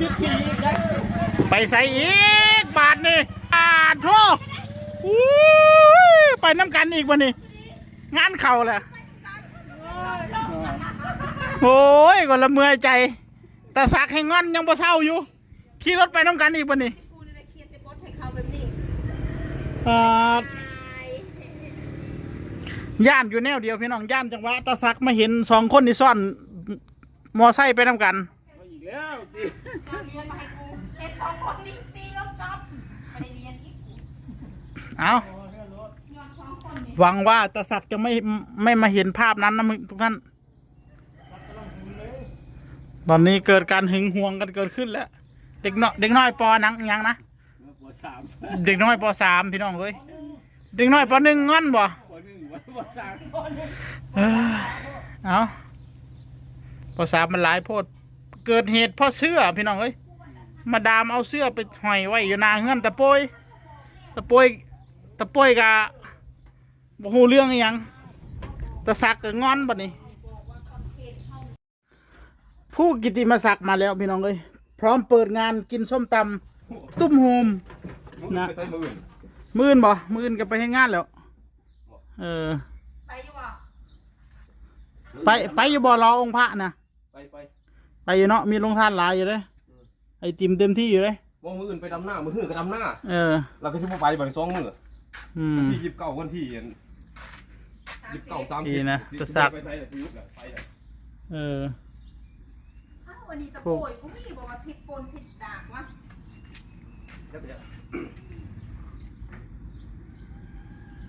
พิธีได้ไปใส่อีกบาทนี่บาทโทอุ้ยไปน้ำกันอีกวันนี้ งานเข่าแหละโอ้ยก็ละเมื่อยใจ แต่สักให้งอนยังบ่เศร้าอยู่ ขี่รถไปน้ำกันอีกวันนี้กูนี่แหละเครียดแต่บดให้เขาแบบนี้บาทตายย่านอยู่แนวเดียวพี่น้องย่านจังหวะตาสักมาเห็นสองคนที่ซ่อน มอไซค์ไปน้ำกันอีก แล้วดิเอ็ดสองคนนี่ปีลบกับไม่ได้เรียนอีกเอาหวังว่าตาศักดิ์จะไม่ไม่มาเห็นภาพนั้นนะทุกท่าน ตอนนี้เกิดการหึงหวงกันเกิดขึ้นแล้ว เด็กน้อยเด็กน้อยปอนังยังนะปวดสามเด็กน้อยปสามพี่น้องเอ้ยเด็กน้อยปหนึ่งงอนบ่ปวดหนึ่งปวดสามเอ้ยเอาปสามมันหลายโพด เกิดเหตุเพ่อเสื้อพี่น้องเอ้ยมาดามเอาเสื้อไปห้อยไว้อยู่หนาเฮือนตะโปยตะโปยตะโปยกะบ่ฮู้เรื่องอหยังตะสักก็งอนบัดนี้ ผู้กิติมาศักดิ์มาแล้วพี่น้องเอ้ยพร้อมเปิดงานกินส้มตำตุ้มโฮม นะ ไปใส่มืออื่นมื่นบ่มื่นก็ไปให้งานแล้ว เออ ไปอยู่บ่ไปไปอยู่บ่รอองค์พระนะ ไปไป ไปอยู่เนาะมีลงทานหลายอยู่เลยไอติมเต็มที่อยู่เลยมองมืออื่นไปดำหน้ามือหื้อก็ดำหน้าเออเราก็ชิบไปบัดสองมืออืมที่ยิบเก่าวันที่ยิบเก่าสามดีสิบนะที่จะสักไปใส่แต่ยุบแหละไปเลยเอออ้าววันนี้ตะโพยกูมีบอกว่าผิดปนผิดดากวะ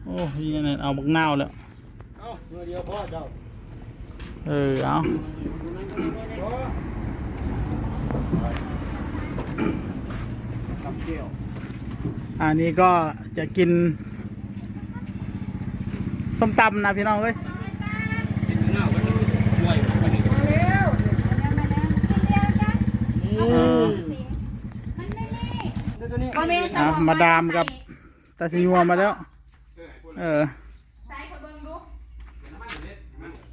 โอ้ยนั่นเอาบักนาวแล้ว เอ้ามือเดียวพ่อเจ้า เออ เอากับเกี่ยวอันนี้ก็จะกิน ส้มตำนะพี่น้องเอ้ยหน้าวันนี้ด้วยวันนี้เออบ่แม่นอะมาดามกับตาชิญัวมาแล้ว เออ ใส่เขาเบิ่งดู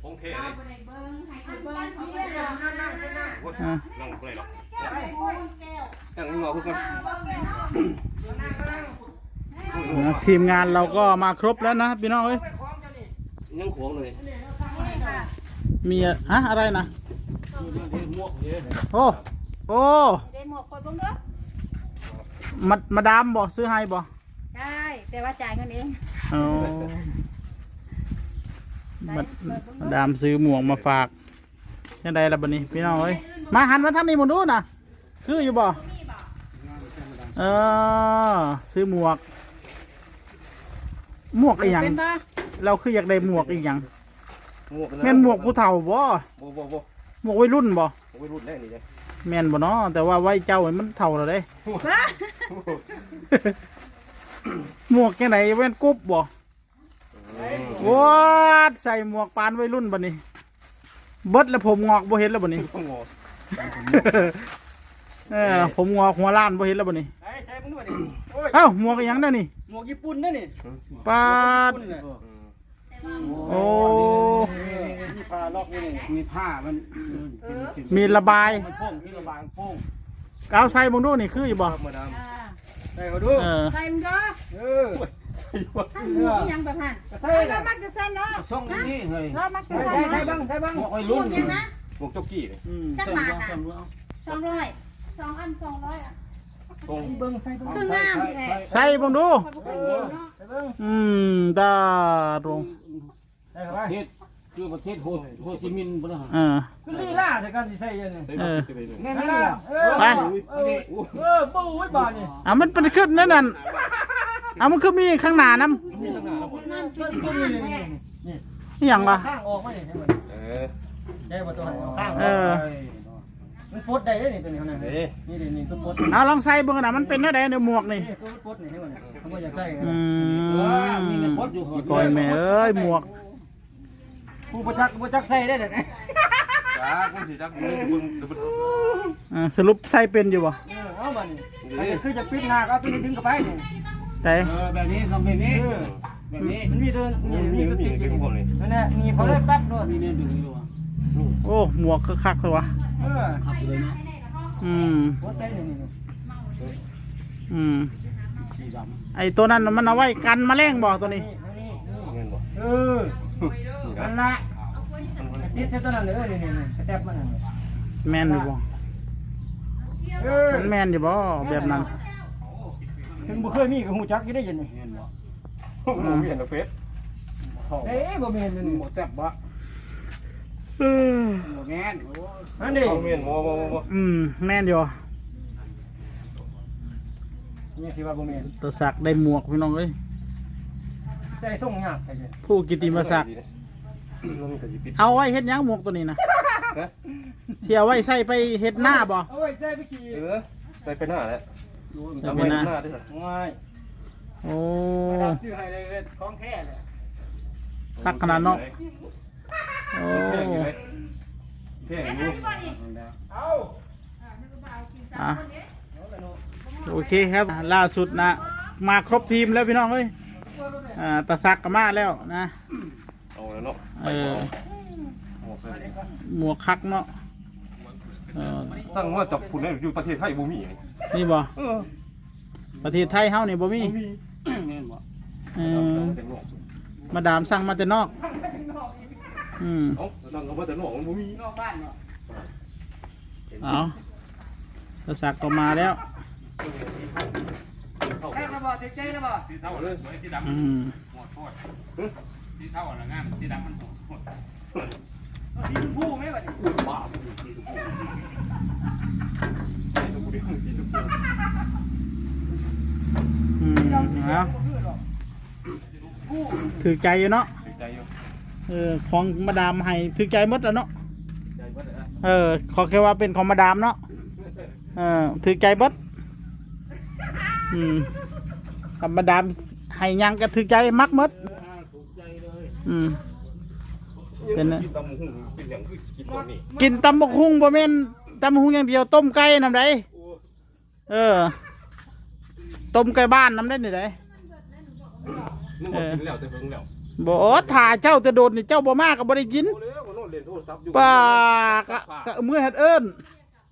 ของเท เอา เลย บ่ได้เบิ่งให้เขาเบิ่งเขาเบิ่งเอานั่นนั่น นั่นอะนั่งไปเลยหรอกแก้วให้พูดแก้วนั่งงอเพื่อนนะทีมงานเราก็มาครบแล้วนะพี่น้องเอ้ยยังขวงเลยมีอะฮะอะไรนะหมวกเยอะโอ้โอ้ได้หมวกคนเบิ่งเด้อมามาดามบอกซื้อให้บอกได้แต่ว่าจ่ายเงินเองอ๋อมามาดามซื้อหมวกมาฝากยังไงล่ะบันนี้พี่น้องเอ้ย มาหันมาทางนี้หมดดูนะคืออยู่บ่เออซื้อหมวก หมวกอีหยังเป็นบ่เราคืออยากได้หมวกอีหยังหมวกแม่นหมวกผู้เฒ่าบ่โบโบโบหมวกวัยรุ่นบ่ไปรุ่นแรกนี่เลยแม่นบ่เนาะแต่ว่าไว้เจ้ามันเฒ่าแล้วเด้หมวกจังไหนแว่นกุ๊บบ่ว้าดใส่หมวกปานวัยรุ่นบัดนี้เบิดแล้วผมงอกบ่เห็นแล้วบัดนี้ต้องงอ เออผมงอกหัวล้านบ่เห็นแล้วบัดนี้ไอ้ใช้มึงด้วยนี่โอ้ยเอ้าหมวกอีหยังเด้อนี่หมวกญี่ปุ่นนั่นนี่ปาดญี่ปุ่นน่ะโอ้มีผ้าล็อกนี่มีผ้ามันเออมีระบายมันโป่งที่ระบางโป่งเอาใส่เบิ่งดูนี่คืออยู่บ่มาดามอ่าใส่เขาดูเออใส่มึงเด้อเออท่านมีอีหยังแบบนั้นใส่เฮ้ยละเรามักจะใส่เนาะส่งนี่เฮ้ยเรามักจะใส่ใส่ใส่เนาะบ้างใส่บ้างพวกเนี้ยนะ หมวกเจ้ากี้เลยจักบาทน่ะสองร้อยสองอันสองร้อยอะตรงเบิ้งใส่เบิ้งคืองามพี่แท้ใส่เบิ่งดูขอบคุณเนาะใส่เบิ้งอืมดาตรงใส่เข้าไปประเทศคือประเทศโฮโฮจิมินห์บ่ล่ะเออ คือลีลาแต่การสิใส่ยังไงใส่หมวกจะไปเลยแน่นั่นนล่ะล่ะเออไป เออเออบูไว้บาดนี่อะมันเป็นขึ้นนั่นนั่นอะมันคือมีข้างหน้านํมีตั้งนานแล้วบ่นั่นต้คืนอต้นงามนี่แท้นี่อหย่างวะข้างออกมานี่ให้มันเออ ได้บ่ตัวข้างเออ มันปลดได้เด้นี่ตัวนี้ขนาดนี้เอ๊ะนี่ดินี่ตัวปลดเอาลองใส่เบิ่งนะมันเป็นอะไรในหมวกนี่นี่ตัวปลดนี่ให้มันเขาบ่อยากใส่อืเออมมีเงินพดอยู่ปล่อยแม่เอ้ยหมวก ผู้บ่จักบ่จักใส่ได้เด้อจ้ากูสิจักมือบึงบึงอ่าสรุปใส่เป็นอยู่บ่เออเอาบัดนี้อันนี้คือจะปิดหน้าก็เอาตัวนี้ดึงเข้าไปนี่แต่เออแบบนี้ต้องแบบนี้เออแบบนี้มันมีตัวนี่มีมีมีตัวมีติดอยู่เป็นพวกนี้นั่นแหละมีเขาเลยปั๊บด้วยมีเนี่ยดึงอยู่อะ โอ้หมวกคือคักเลยวะเออขับเลยนะเอืมหัวใจนี่นี่อืม สีดไอตัวนั้นน่ะมันเอาไว้กันแมลงบ่ตัวนี้เงินบ่เออนี่นั่นะนละติดใส่ตัวนั้นเลยนี่นี่นี่สเต็ปมันนั่นแม่นอยู่บ่เออมันแม่นอยู่บ่แบบนั้น ถึงบ่เคยมีก็ฮู้จักอยู่ได้ยินนี่ำเงี้ยบ่ผมเห็นในเฟซเอ้บ่แม่นนั่นบ่แซ่บบ่ เออบ่แม่นโอ้ยอันนี้เอาเมียนโมโมโมอืมแม่นอยู่นี่สิว่าบ่แม่นตัวสักได้หมวกพี่น้องเอ้ยใส่ส่งยากไอ้เด้ผู้กิติมศักดิ์มันก็สิปิดเอาไว้เฮ็ดหยังหมวกตัวนี้นะเสียไว้ใส่ไปเฮ็ดหน้าบ่ เอาไว้ใส่ไปขี่เออไปเป็นหน้าแล้วจะเป็นหน้าหน้าด้วยง่ายโอ้เราซื้อให้เลยของแท้เลยคักขนาดเนาะ โอ้แพงอยู่เลยแพงอยู่เอาอะโอเคครับ ล่าสุดนะ มาครบทีมแล้วพี่น้องเอ้ยอ่าตาซักก็มาแล้วนะ เอาแล้วเนาะเออ หมดเลยหมวกคักเนาะเออสั่งว่าจับคุณได้อยู่ประเทศไทยบ่มีนี่นี่บ่เออประเทศไทยเฮานี่บ่มีแม่นบ่เออแต่นอกมาดามสั่งมาแต่นอก อืมเอ้าสั่งเขาว่าแต่นอกมันบ่มีนอกบ้านเนาะเอาตาซักก็มาแล้วแค่ระบาดถึงใจระบาดเท่าเลยอืมสีเท่าน่ะงามสีดำมันโหดทีมผู้ไหมวะนี่บ้าทุกเดียวทุกเดียวอืมเอาถือใจอยู่เนาะใจอยู่ เออของมาดามให้ถือใจหมดแล้วเนาะใจว่าแต่เออ ขอแค่ว่าเป็นของมาดามเนาะเออถือใจเบดอืมคำมาดามให้หยังก็ถือใจมักหมดถูกใจเลยอืม เป็นไง กินตำหุ่งเป็นอย่างคือกินตรงนี้กินตำบักหุ่งบ่แม่นตำบักหุ่งอย่างเดียวต้มไก่นำไดเออ ต้มไก่บ้านนำได้นี่ไดนึกว่ากินแล้วแต่เพิ่งแล้ว บ่ถ่าเจ้าจะโดดนี่เจ้าบ่มาก็บ่ได้กินโอ้แล้วก็โน่นเล่นโทรศัพท์อยู่ป้ากะกะมือเฮ็ดเอิ้น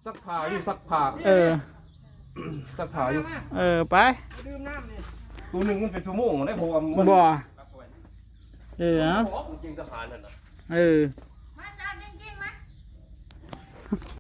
ซักผ้าอยู่ซักผ้าเออ ซักผ้าอยู่เออไปดื่มน้ำนี่ตัวหนึงมันเป็นชั่วโมงได้เพราะว่ามันบ่เออเอาบอกจริงทหารนั่นน่ะเออ